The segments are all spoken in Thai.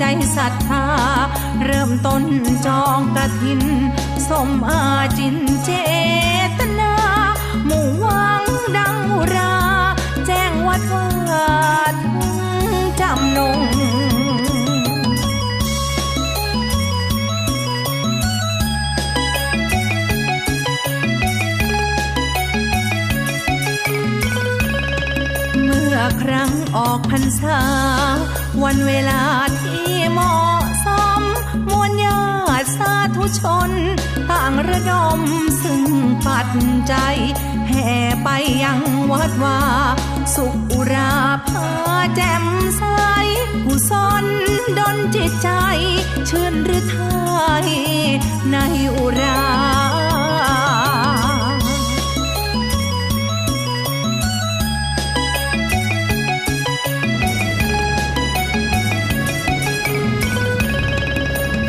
ศรัทธา เริ่มต้นจองกระถิน สมอาจินเจตนา หมู่วังดังุรา แจ้งวัดว่าถึงจำนงเมื่อครั้งออกพรรษา วันเวลา ชน ต่างระดมซึ่งปัจจัยแห่ไปยังวัดว่าสุขอุราพาแจ่มใสกุศลดนจิตใจชื่นหรือไทยในอุรา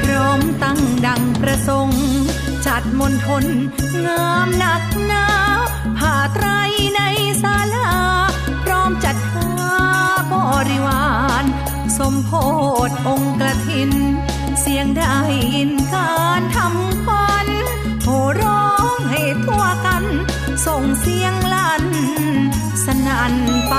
พร้อมตั้งดัง ประสงค์ จัดมนทนงามหนักหนาผ้าไตรในศาลา พร้อมจัดหาบริวาร สมโพธองค์กระถิน เสียงได้ยินการทำขวัญโห่ร้องให้ทั่วกัน ส่งเสียงลั่น สนั่นไป